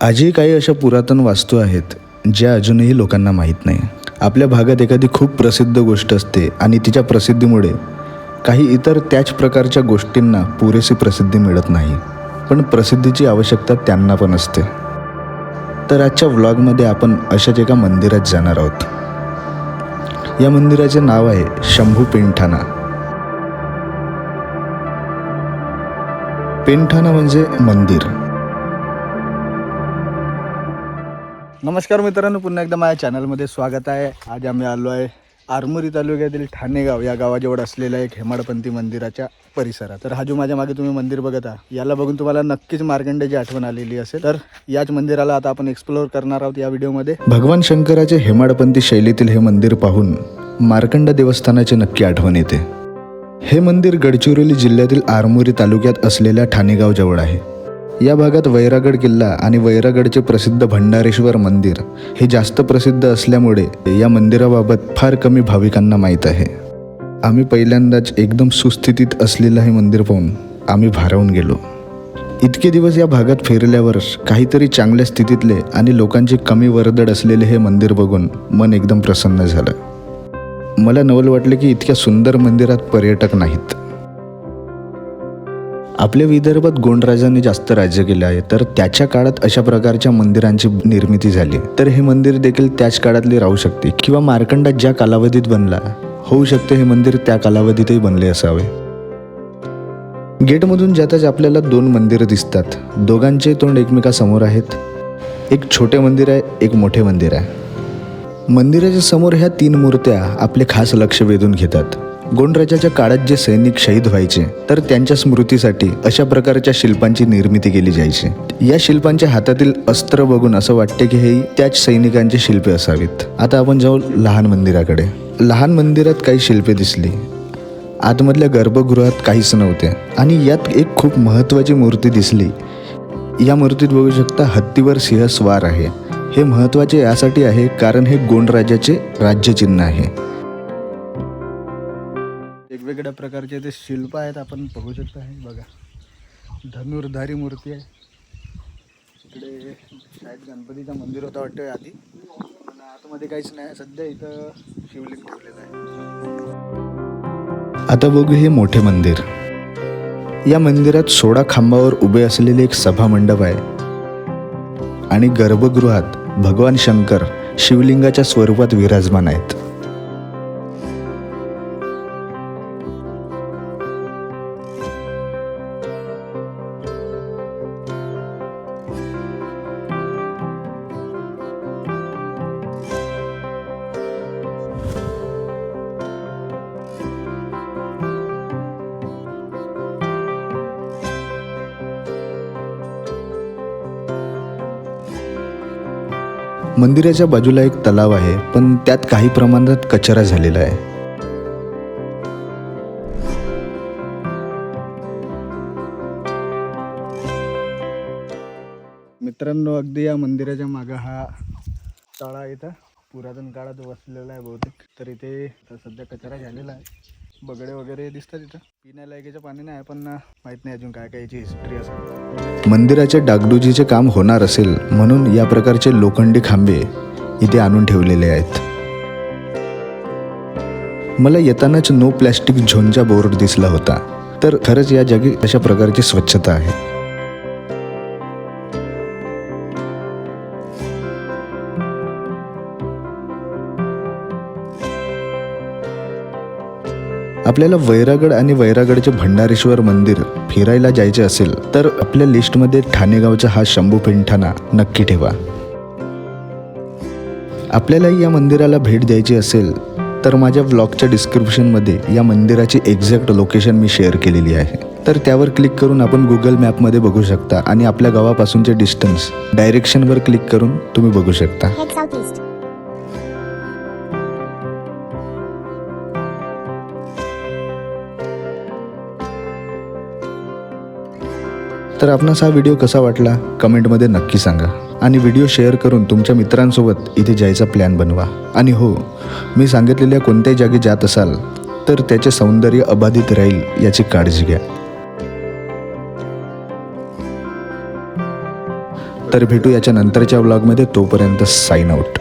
आजही काही अशा पुरातन वास्तू आहेत ज्या अजूनही लोकांना माहीत नाही. आपल्या भागात एखादी खूप प्रसिद्ध गोष्ट असते आणि तिच्या प्रसिद्धीमुळे काही इतर त्याच प्रकारच्या गोष्टींना पुरेशी प्रसिद्धी मिळत नाही. पण प्रसिद्धीची आवश्यकता त्यांना पण असते. तर आजच्या व्लॉगमध्ये आपण अशाच एका मंदिरात जाणार आहोत. या मंदिराचे नाव आहे शंभू पेंठाणा पेंठाणा म्हणजे मंदिर. नमस्कार मित्रांनो पुन्हा एकदा माझ्या चॅनलमध्ये स्वागत आहे. आज आम्ही आलो आहे आरमोरी तालुक्यातील ठाणेगाव या गावाजवळ असलेल्या एक हेमाडपंथी मंदिराच्या परिसरात. तर हा जो माझ्या मागे तुम्ही मंदिर बघत आहात. याला बघून तुम्हाला नक्कीच मार्कंडेची आठवण आलेली असेल. तर याच मंदिराला आता आपण एक्सप्लोअर करणार आहोत या व्हिडिओमध्ये. भगवान शंकराचे हेमाडपंथी शैलीतील हे मंदिर पाहून मार्कंड देवस्थानाची नक्की आठवण येते. हे मंदिर गडचिरोली जिल्ह्यातील आरमोरी तालुक्यात असलेल्या ठाणेगाव जवळ आहे. या भागात वैरागड किल्ला आणि वैरागडचे प्रसिद्ध भंडारेश्वर मंदिर हे जास्त प्रसिद्ध असल्यामुळे या मंदिराबाबत फार कमी भाविकांना माहीत आहे. आम्ही पहिल्यांदाच एकदम सुस्थितीत असलेलं हे मंदिर पाहून आम्ही भारावून गेलो. इतके दिवस या भागात फिरल्यावर काहीतरी चांगल्या स्थितीतले आणि लोकांचे कमी वर्दळ असलेले हे मंदिर बघून मन एकदम प्रसन्न झालं. मला नवल वाटले की इतक्या सुंदर मंदिरात पर्यटक नाहीत. आपल्या विदर्भात गोंडराजांनी जास्त राज्य केले आहे तर त्याच्या काळात अशा प्रकारच्या मंदिरांची निर्मिती झाली तर हे मंदिर देखील त्याच काळातले राहू शकते किंवा मार्कंडा ज्या कालावधीत बनला होऊ शकते हे मंदिर त्या कालावधीतही बनले असावे. गेटमधून जाताच आपल्याला दोन मंदिरं दिसतात. दोघांचे तोंड एकमेकासमोर आहेत. एक छोटे मंदिर आहे एक मोठे मंदिर आहे. मंदिराच्या समोर ह्या तीन मूर्त्या आपले खास लक्ष वेधून घेतात. गोंडराजाच्या काळात जे सैनिक शहीद व्हायचे तर त्यांच्या स्मृतीसाठी अशा प्रकारच्या शिल्पांची निर्मिती केली जायची. या शिल्पांच्या हातातील अस्त्र बघून असं वाटते की हे त्याच सैनिकांची शिल्पे असावीत. आता आपण जाऊ लहान मंदिराकडे. लहान मंदिरात काही शिल्पे दिसली. आतमधल्या गर्भगृहात काहीच नव्हते. आणि यात एक खूप महत्त्वाची मूर्ती दिसली. या मूर्तीत बघू शकता हत्तीवर सिंह स्वार आहे. हे महत्त्वाचे यासाठी आहे कारण हे गोंड राजाचे राज्यचिन्ह आहे. वेगवेगळ्या प्रकारचे ते शिल्प आहेत आपण बघू शकता हे बघा. धनुर्धारी मूर्ती आहे. इकडे शाळेत गणपतीचं मंदिर होतं वाटतं आधी. पण आतमध्ये काहीच नाही. सध्या इथं शिवलिंग ठेवलेलं आहे. आता बघू हे मोठे मंदिर. या मंदिरात सोळा खांबावर उभे असलेले एक सभा मंडप आहे. आणि गर्भगृहात भगवान शंकर शिवलिंगाच्या स्वरूपात विराजमान आहेत. मंदिराच्या बाजूला एक तलाव आहे पण त्यात काही प्रमाणात कचरा झालेला आहे. मित्रांनो अगदी या मंदिराच्या मागं हा तळा इथं. पुरातन काळात वसलेला आहे बहुतेक. तर इथे सध्या कचरा झालेला आहे. बगडे वगैरे दिसतात इथं. पिण्यालायकीचं पाणी नाही पण माहीत नाही अजून काय काय याची हिस्ट्री असेल. मंदिराचे डागडुजीचे काम होणार असेल म्हणून या प्रकारचे लोखंडी खांबे इथे आणून ठेवलेले आहेत. मला येतानाच नो प्लॅस्टिक झोनचा बोर्ड दिसला होता. तर खरंच या जागी अशा प्रकारची स्वच्छता आहे. आपल्याला वैरागड आणि वैरागडचे भंडारेश्वर मंदिर फिरायला जायचे असेल तर आपल्या लिस्टमध्ये ठाणेगावचा हा शंभू पेंठाणा नक्की ठेवा. आपल्यालाही या मंदिराला भेट द्यायची असेल तर माझ्या व्लॉगच्या डिस्क्रिप्शनमध्ये या मंदिराची एक्झॅक्ट लोकेशन मी शेअर केलेली आहे. तर त्यावर क्लिक करून आपण गुगल मॅपमध्ये बघू शकता आणि आपल्या गावापासूनचे डिस्टन्स डायरेक्शनवर क्लिक करून तुम्ही बघू शकता. तर आपणास हा व्हिडिओ कसा वाटला? कमेंटमध्ये नक्की सांगा. आणि व्हिडिओ शेअर करून तुमच्या मित्रांसोबत इथे जायचा प्लॅन बनवा. आणि हो मी सांगितलेल्या कोणत्याही जागी जात असाल तर त्याचे सौंदर्य अबाधित राहील याची काळजी घ्या. तर भेटू याच्या नंतरच्या व्लॉगमध्ये तोपर्यंत साईन आऊट